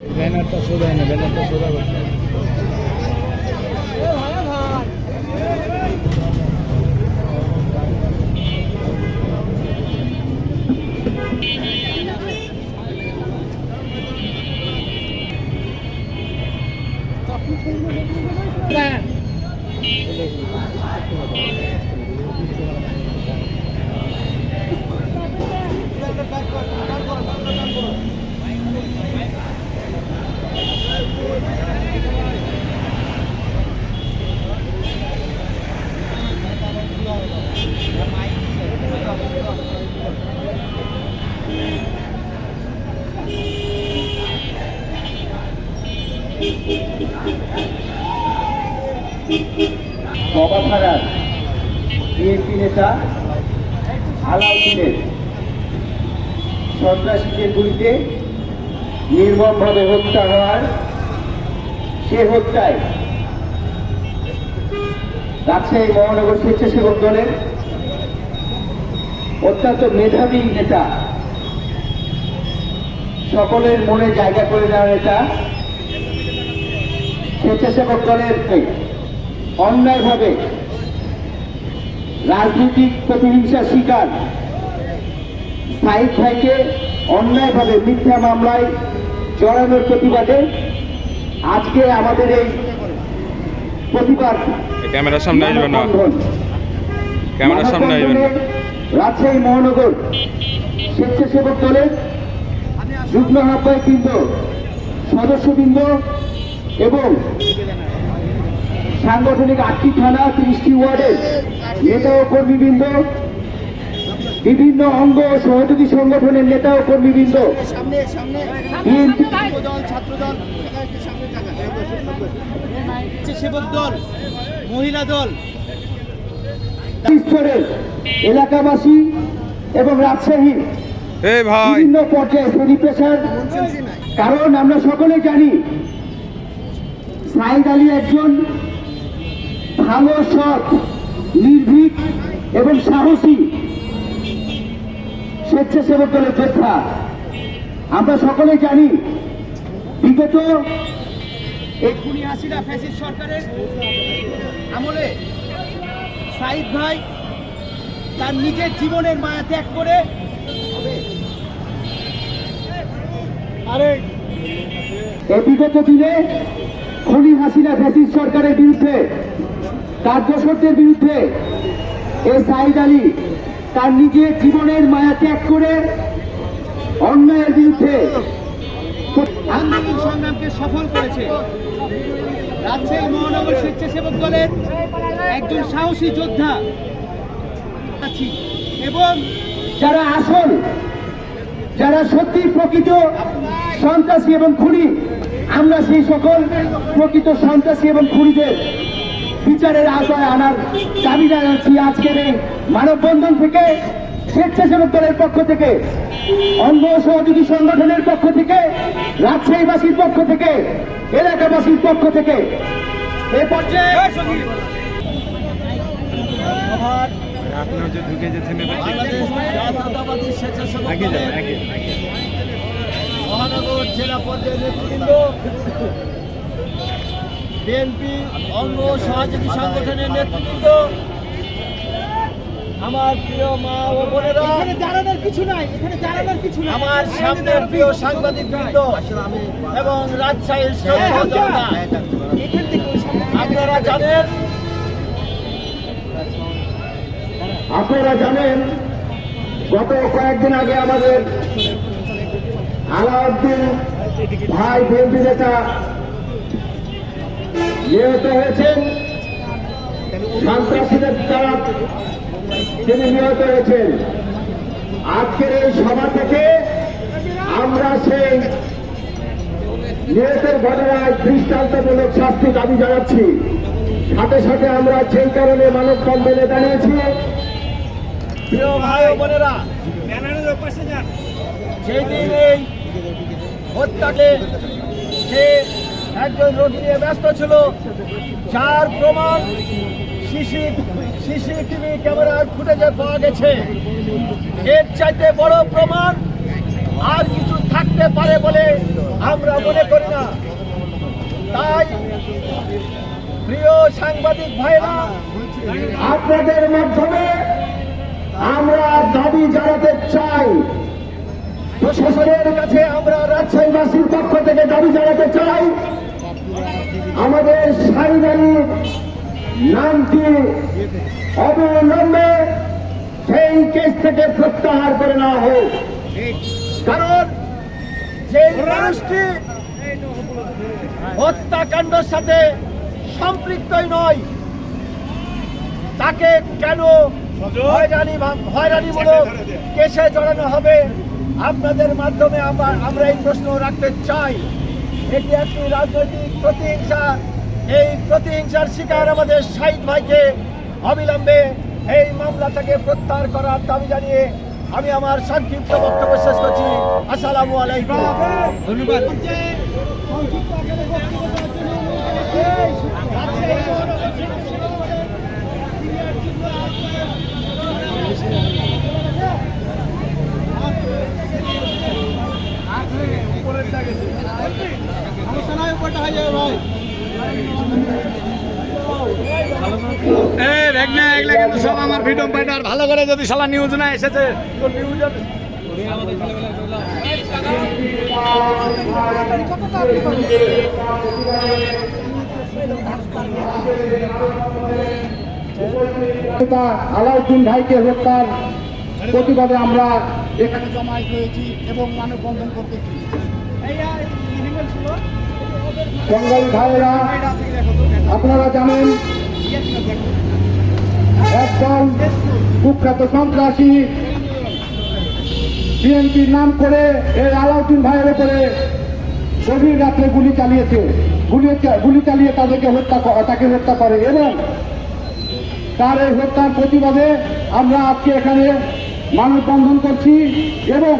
ব্যানারটা সোজা না ব্যানারটা সোজা করতে হবে। থানার বিএনপি নেতা, আলাউদ্দিনের সন্ত্রাসীদের গুলিতে নির্মমভাবে হত্যা হওয়ার সে হত্যায় রাজশাহী মহানগর স্বেচ্ছাসেবক দলের অত্যন্ত মেধাবী নেতা, সকলের মনে জায়গা করে দেওয়া নেতা, স্বেচ্ছাসেবক দলের অন্যায়ভাবে রাজনৈতিক প্রতিহিংসার শিকার সাইদ ভাইকে অন্যায়ভাবে মিথ্যা মামলায় জড়ানোর প্রতিবাদে আজকে আমাদের এই প্রতিবাদ ক্যামেরার সামনে আসবেন না। ক্যামেরার সামনে আসবেন রাজশাহী মহানগর স্বেচ্ছাসেবক দলের যুগ্ম আহ্বায়ক বৃন্দ সদস্যবৃন্দ এবং সাংগঠনিক আটটি থানা ত্রিশটি ওয়ার্ডের নেতা ও কর্মীবৃন্দ বিভিন্ন অঙ্গ সহযোগী সংগঠনের নেতা ও কর্মীবৃন্দ বিএনপি দল সেবক দল মহিলা দল স্তরের এলাকাবাসী এবং রাজশাহীর বিভিন্ন পর্যায়ে শ্রেণি পেশার কারণ আমরা সকলে জানি সাইদ আলী একজন ভালো সৎ নির্ভীক এবং সাহসী স্বেচ্ছাসেবক দলের যোদ্ধা। আমরা সকলে জানি, বিগত এক্ষুনি হাসিনা ফ্যাসিস্ট সরকারের আমলে সাইদ ভাই তার নিজের জীবনের মায়া ত্যাগ করে আরে, এই বিগত দিনে খনি হাসিনা ফ্যাসিস্ট সরকারের বিরুদ্ধে তার দোষরদের বিরুদ্ধে এই সাইদ আলী তার নিজের জীবনের মায়া ত্যাগ করে অন্যায়ের বিরুদ্ধে আন্দোলন সংগ্রামকে সফল করেছে। রাজশাহী মহানগর স্বেচ্ছাসেবক দলের একজন সাহসী যোদ্ধা। আছি এবং যারা আসল যারা সত্যি প্রকৃত সন্ত্রাসী এবং খুনি আমরা সেই সকল প্রকৃত সন্ত্রাসী এবং খুনিদের বিচারের আওতায় আনার দাবি জানাচ্ছি আজকের এই মানববন্ধন থেকে স্বেচ্ছাসেবক দলের পক্ষ থেকে অঙ্গ সহযোগী সংগঠনের পক্ষ থেকে রাজশাহীবাসীর পক্ষ থেকে এলাকাবাসীর পক্ষ থেকে। এ পর্যায়ে আপনার যে ঢুকে যে থেমে বাংলাদেশ জাতীয়তাবাদী স্বেচ্ছাসেবক দলের মহানগর জেলা পর্যায়ের নেতৃবৃন্দ বিএনপি অঙ্গ সহযোগী সংগঠনের নেতৃবৃন্দ আমার প্রিয় মা ও বোনেরা এখানে দাঁড়ানোর কিছু নাই এখানে দাঁড়ানোর কিছু নাই। আমার সামনে প্রিয় সাংবাদিক বৃন্দ এবং রাজশাহীর শ্রদ্ধেয় আপনারা জানেন? আপনারা জানেন গত কয়েকদিন আগে আমাদের আলাউদ্দিন ভাই বিএনপি নেতা নিহত হয়েছেন। সন্ত্রাসীদের দ্বারা তিনি নিহত হয়েছেন। আজকের এই সভা থেকে আমরা সেই নিহতের ঘটনায় দৃষ্টান্তমূলক শাস্তি দাবি জানাচ্ছি। সাথে সাথে আমরা সেই কারণে মানববন্ধনে দাঁড়িয়েছি। প্রিয় ভাই ও বোনেরা সেই দিন এই হত্যাকে সে একজন রোগী নিয়ে ব্যস্ত ছিল। যার প্রমাণ সিসি সিসিটিভি ক্যামেরার ফুটেজে পাওয়া গেছে। এর চাইতে বড় প্রমাণ আর কিছু থাকতে পারে বলে আমরা মনে করি না। তাই প্রিয় সাংবাদিক ভাইরা আপনাদের মাধ্যমে আমরা দাবি জানাতে চাই প্রশাসনের কাছে আমরা রাজশাহীবাসীর পক্ষ থেকে দাবি জানাতে চাই, আমাদের সারিদারি নামটি অবিলম্বে সেই কেস থেকে প্রত্যাহার করে নেওয়া হোক। কারণ যে মানুষটি হত্যাকাণ্ডের সাথে সম্পৃক্তই নয়, তাকে কেন হয়রানি হয়রানিমূলক কেসে জড়ানো হবে? আপনাদের মাধ্যমে আমরা আমরা এই প্রশ্ন রাখতে চাই এটি একটি রাজনৈতিক প্রতিহিংসা এই প্রতিহিংসার শিকার আমাদের শাহিদ ভাইকে অবিলম্বে এই মামলা থেকে প্রত্যাহার করার দাবি জানিয়ে আমি আমার সংক্ষিপ্ত বক্তব্য শেষ করছি আসসালামু আলাইকুম ধন্যবাদ সব আমার ভিডিও পাইটার ভালো করে যদি শালা নিউজ না এসেছে আলাউদ্দিন ভাইকে হত্যার প্রতিবাদে আমরা এখানে জমায়েত হয়েছি এবং মানববন্ধন করতেছি। বঙ্গালী ভাইয়েরা আপনারা জানেন একদল কুখ্যাত সন্ত্রাসী বিএনপির নাম করে এই আলাউদ্দিন ভাইয়ের উপরে গভীর রাত্রে গুলি চালিয়েছে। গুলি গুলি চালিয়ে তাদেরকে হত্যা তাকে হত্যা করে এবং তার এই হত্যার প্রতিবাদে আমরা আজকে এখানে মানববন্ধন করছি এবং